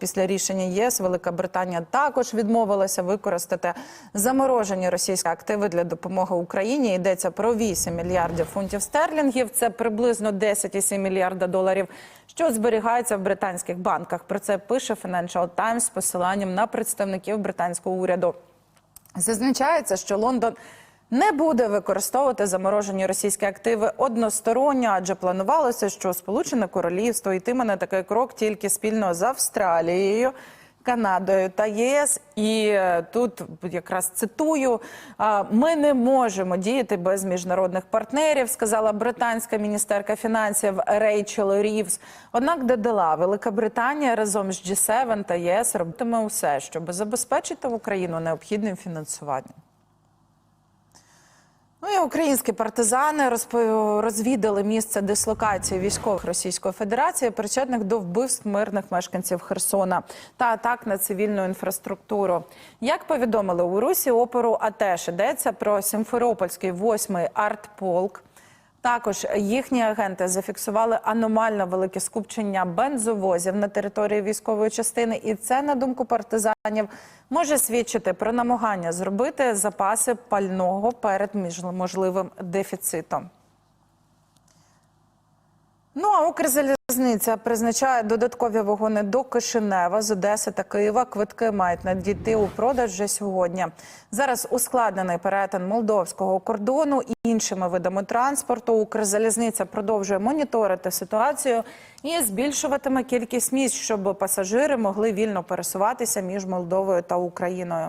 Після рішення ЄС Велика Британія також відмовилася використати заморожені російські активи для допомоги Україні. Йдеться про 8 мільярдів фунтів стерлінгів. Це приблизно 10,7 мільярда доларів, що зберігається в британських банках. Про це пише Financial Times з посиланням на представників британського уряду. Зазначається, що Лондон не буде використовувати заморожені російські активи односторонньо, адже планувалося, що Сполучене Королівство йтиме на такий крок тільки спільно з Австралією. Канадою та ЄС, і е, тут якраз цитую: ми не можемо діяти без міжнародних партнерів, сказала британська міністерка фінансів Рейчел Рівз. Однак додала, Велика Британія разом з G7 та ЄС робитиме усе, щоб забезпечити Україну необхідним фінансуванням. Ну українські партизани розвідали місце дислокації військових Російської Федерації, причетних до вбивств мирних мешканців Херсона та атак на цивільну інфраструктуру. Як повідомили у Русі опору АТЕШ, йдеться про Сімферопольський 8-й артполк. Також їхні агенти зафіксували аномально велике скупчення бензовозів на території військової частини, і це, на думку партизанів, може свідчити про намагання зробити запаси пального перед можливим дефіцитом. Ну а Укрзалізниця призначає додаткові вагони до Кишинева з Одеси та Києва. Квитки мають надійти у продаж вже сьогодні. Зараз ускладнений перетин молдовського кордону іншими видами транспорту. Укрзалізниця продовжує моніторити ситуацію і збільшуватиме кількість місць, щоб пасажири могли вільно пересуватися між Молдовою та Україною.